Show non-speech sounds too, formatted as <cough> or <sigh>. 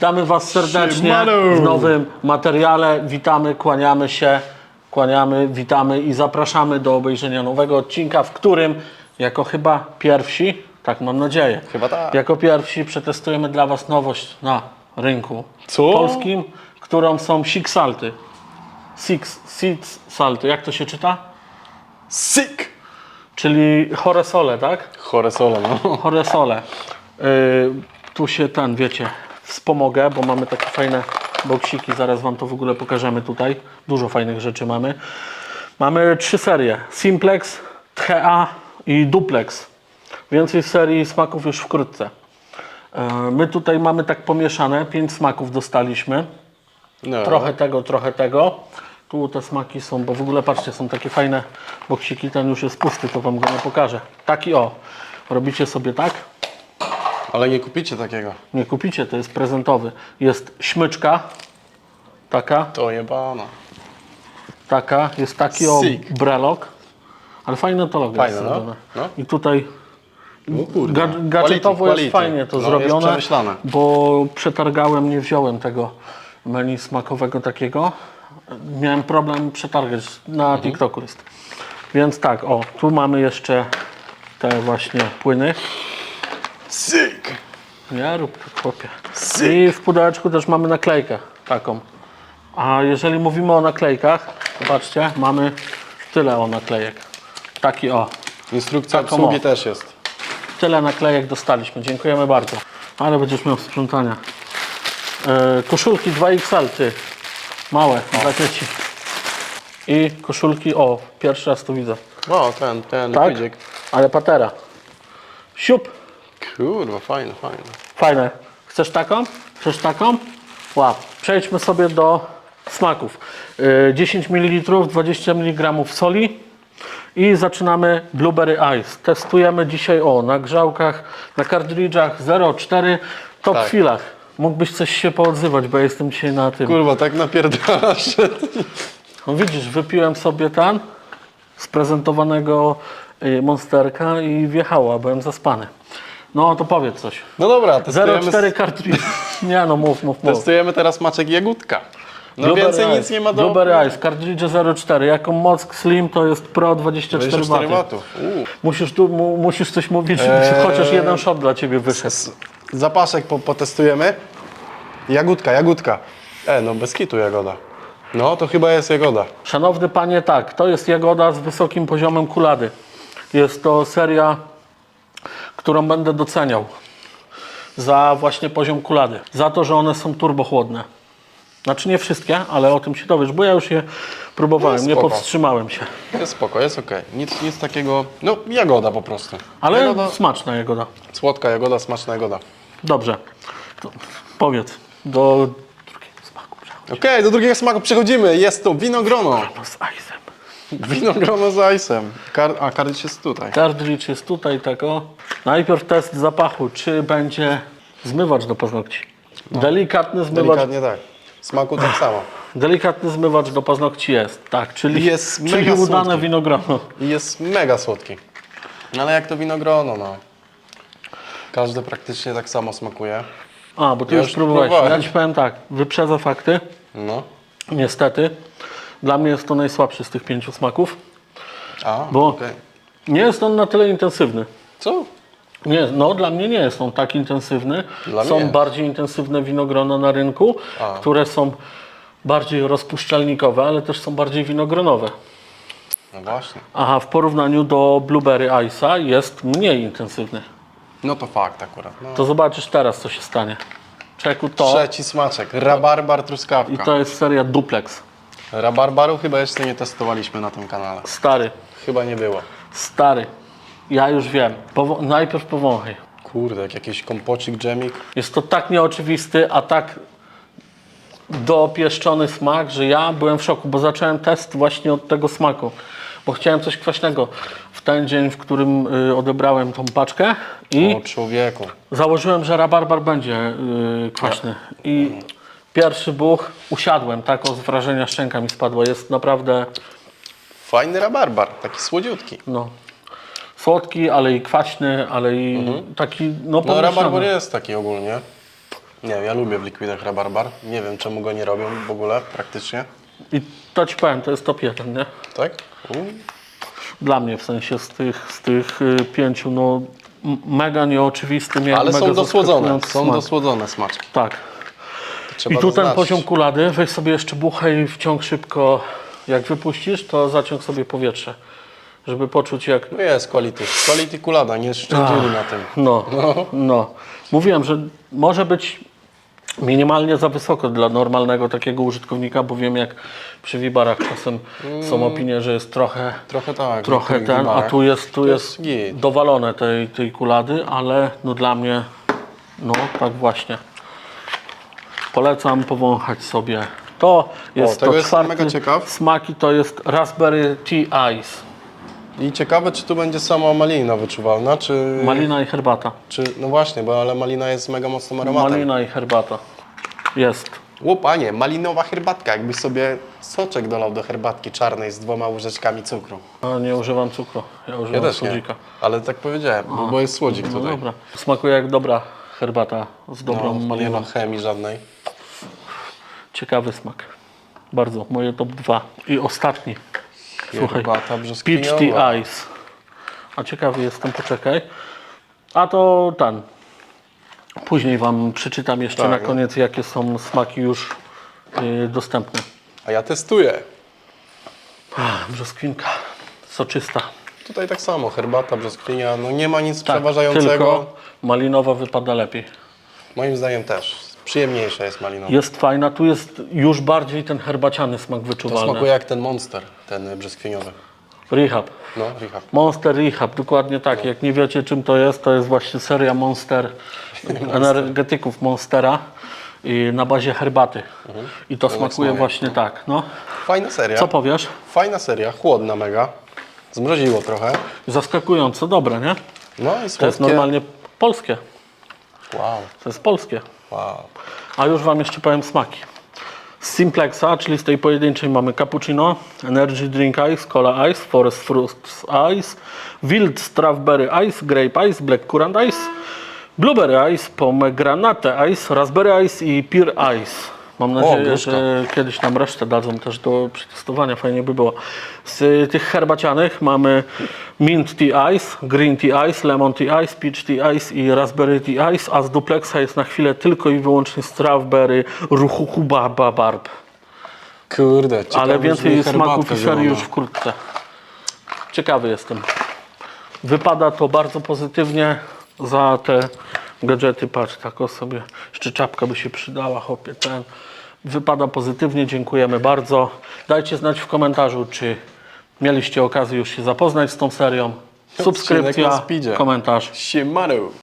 Witamy Was serdecznie Siemano! w nowym materiale. Witamy, kłaniamy się, kłaniamy, witamy i zapraszamy do obejrzenia nowego odcinka, w którym jako chyba pierwsi, tak mam nadzieję, Chyba tak. jako pierwsi przetestujemy dla Was nowość na rynku Co? polskim, którą są Six Salty. Six, six Salty, jak to się czyta? Sick! Czyli choresole, tak? Choresole, no. Choresole. Yy, tu się ten, wiecie, wspomogę, bo mamy takie fajne boksiki, zaraz Wam to w ogóle pokażemy tutaj. Dużo fajnych rzeczy mamy. Mamy trzy serie. Simplex, THA i Duplex. Więcej serii smaków już wkrótce. Yy, My tutaj mamy tak pomieszane, pięć smaków dostaliśmy. no. Trochę tego, trochę tego. Tu te smaki są, bo w ogóle patrzcie, są takie fajne boksiki, ten już jest pusty, to Wam go nie pokażę. Taki o, robicie sobie tak, Ale nie kupicie takiego. nie kupicie, to jest prezentowy. Jest śmyczka, taka, To jebana. taka, jest taki o Sick. brelok, ale fajne to logo Fajne, jest no. zrobione. No. I tutaj kurde. ga gadżetowo Quality, jest quality. fajnie to no, zrobione, Jest przemyślane. bo przetargałem, nie wziąłem tego menu smakowego takiego. Miałem problem przetargać, na Mhm. TikToku jest. Więc tak, o, tu mamy jeszcze te właśnie płyny. Sick! Nie rób tak, chłopie. I w pudełeczku też mamy naklejkę taką. A jeżeli mówimy o naklejkach, zobaczcie, mamy tyle o naklejek. Taki o. Instrukcja Taką obsługi o. też jest. Tyle naklejek dostaliśmy. Dziękujemy bardzo. Ale będziesz miał sprzątania. E, koszulki 2XL, ty. Małe, dla dzieci. I koszulki, o, pierwszy raz to widzę. O, ten, ten Tak? Ale patera. Siup. Kurwa, fajne, fajne. Fajne. Chcesz taką? Chcesz taką? Łap. Przejdźmy sobie do smaków. Yy, 10 ml, 20 mg soli i zaczynamy Blueberry Ice. Testujemy dzisiaj o na grzałkach, na kartridżach 0,4 top Tak. chwilach. Mógłbyś coś się poodzywać, bo ja jestem dzisiaj na tym. Kurwa, tak napierdalasz. <laughs> No widzisz, wypiłem sobie ten z prezentowanego y, monsterka i wjechała, byłem zaspany. No to powiedz coś. No dobra, testujemy, 0,4 kartridż. Nie no, mów, mów, mów. testujemy teraz maczek jagódka. No Blueberry więcej Ice. nic nie ma do... Blueberry Ice, kartridże 0,4. Jaką moc Slim to jest Pro 24 24 W. Musisz, tu, mu, musisz coś mówić, żeby Eee. chociaż jeden shot dla Ciebie wyszedł. Zapaszek po, potestujemy. Jagódka, jagódka. E, no bez kitu jagoda. No, to chyba jest jagoda. Szanowny Panie, tak, to jest jagoda z wysokim poziomem kulady. Jest to seria, którą będę doceniał za właśnie poziom kulady. Za to, że one są turbochłodne. Znaczy nie wszystkie, ale o tym się dowiesz, bo ja już je próbowałem, No, nie spoko. powstrzymałem się. Jest spoko, jest okej. Nic, nic takiego, no jagoda po prostu. Ale Jagoda, smaczna jagoda. słodka jagoda, smaczna jagoda. Dobrze. To powiedz do drugiego smaku. Okej, do drugiego smaku przechodzimy. Jest to winogrono. No z. Winogrono z ice'em. Kar a kardyć jest tutaj. Cartridge jest tutaj, tak o. Najpierw test zapachu. Czy będzie zmywacz do paznokci? Delikatny zmywacz. Delikatnie tak. Smaku tak samo. Delikatny zmywacz do paznokci jest, tak, czyli, Jest czyli mega udane słodki. winogrono. Jest mega słodki. No ale jak to winogrono, no. Każde praktycznie tak samo smakuje. A, bo ty Ja już już próbowałeś. próbowałem. Ja ci powiem tak, wyprzedzę fakty. No. Niestety, dla mnie jest to najsłabszy z tych pięciu smaków, A, bo okej. nie jest on na tyle intensywny. Co? Nie, no dla mnie nie jest on tak intensywny. Dla są mnie jest. bardziej intensywne winogrona na rynku, A. które są bardziej rozpuszczalnikowe, ale też są bardziej winogronowe. No właśnie. Aha, w porównaniu do Blueberry Ice'a jest mniej intensywny. No to fakt akurat. No. To zobaczysz teraz, co się stanie. Czeku to Trzeci smaczek. Rabarbar i truskawka. to jest seria Duplex. Rabarbaru chyba jeszcze nie testowaliśmy na tym kanale. Stary, Chyba nie było. stary. Ja już wiem. Powo- najpierw powąchaj. Kurde, jak jakiś kompocik, dżemik. Jest to tak nieoczywisty, a tak dopieszczony smak, że ja byłem w szoku, bo zacząłem test właśnie od tego smaku. Bo chciałem coś kwaśnego. W ten dzień, w którym y, odebrałem tą paczkę i O człowieku. założyłem, że rabarbar będzie y, kwaśny. I pierwszy buch usiadłem, tak o z wrażenia szczęka mi spadła. Jest naprawdę Fajny rabarbar, taki słodziutki. no, słodki, ale i kwaśny, ale i taki no, No pomieszany. rabarbar jest taki ogólnie. Nie ja lubię w likwidach rabarbar. Nie wiem czemu go nie robią w ogóle praktycznie. I to ci powiem, to jest top 1, nie? Tak? Mm. Dla mnie w sensie z tych, z tych y, pięciu, no m- mega nieoczywisty, mie- Ale mega są dosłodzone, zaskakujący są smak. dosłodzone smaczki. Tak. Trzeba I tu ten poziom kulady, weź sobie jeszcze buchę i wciąg szybko. Jak wypuścisz, to zaciąg sobie powietrze, żeby poczuć jak... No jest quality. Quality kulada, nie szczędzili na tym. No, no. Mówiłem, że może być minimalnie za wysoko dla normalnego takiego użytkownika, bo wiem jak przy wibarach czasem są opinie, że jest trochę, Trochę tak. w trochę niektórych ten, a tu jest, tu jest jest git. dowalone tej, tej kulady, ale no dla mnie, no tak właśnie. Polecam powąchać sobie. To jest tego to jestem czwarty mega ciekaw. smaki, to jest Raspberry Tea Ice. I ciekawe, czy tu będzie sama malina wyczuwalna, czy... Malina i herbata. czy no właśnie, bo ale malina jest mega mocnym aromatem. Malina i herbata. Jest. Panie, malinowa herbatka. Jakbyś sobie soczek dolał do herbatki czarnej z dwoma łyżeczkami cukru. A nie używam cukru, ja używam Ja też nie, słodzika. ale tak powiedziałem, bo jest słodzik No tutaj. dobra. Smakuje jak dobra herbata z dobrą No, nie maliną. ma chemii żadnej. Ciekawy smak. Bardzo. Moje top 2. I ostatni. Słuchaj. Herbata Peach. Tea Ice. A ciekawy jestem, poczekaj. A to ten. Później Wam przeczytam jeszcze Tak, na no. koniec, jakie są smaki już y, dostępne. A ja testuję. Ach, brzoskwinka. Soczysta. Tutaj tak samo, herbata, brzoskwinia, no nie ma nic Tak, przeważającego. tylko malinowa wypada lepiej. Moim zdaniem też. Przyjemniejsza jest malinowa. Jest fajna, tu jest już bardziej ten herbaciany smak To wyczuwalny. smakuje jak ten monster, ten brzoskwiniowy. Rehab. No, Richard. Monster Rehab, dokładnie tak. Jak nie wiecie czym to jest, to jest właśnie seria Monster, <laughs> energetyków Monstera i na bazie herbaty. I to smakuje smaku. właśnie tak. No. Fajna seria. Co powiesz? Fajna seria, chłodna mega. Zmroziło trochę. Zaskakująco dobre, nie? No i słodkie. To jest normalnie polskie. Wow, To jest polskie. Wow. A już Wam jeszcze powiem smaki. Z Simplexa, czyli z tej pojedynczej mamy cappuccino, energy drink ice, cola ice, forest fruits ice, wild strawberry ice, grape ice, black currant ice, blueberry ice, pomegranate ice, raspberry ice i pear ice. Mam nadzieję, gruszka. że kiedyś nam resztę dadzą też do przetestowania, fajnie by było. Z y, tych herbacianych mamy mint tea ice, green tea ice, lemon tea ice, peach tea ice i raspberry tea ice, a z duplexa jest na chwilę tylko i wyłącznie strawberry ruchuchuba barb. Kurde, Ale więcej herbatka smaków i serii zielona. już wkrótce. Ciekawy jestem. Wypada to bardzo pozytywnie za te gadżety. Patrz, tak o sobie. Jeszcze czapka by się przydała, chopie, ten. Wypada pozytywnie, dziękujemy bardzo. Dajcie znać w komentarzu, czy mieliście okazję już się zapoznać z tą serią. Subskrypcja, komentarz. Siemano.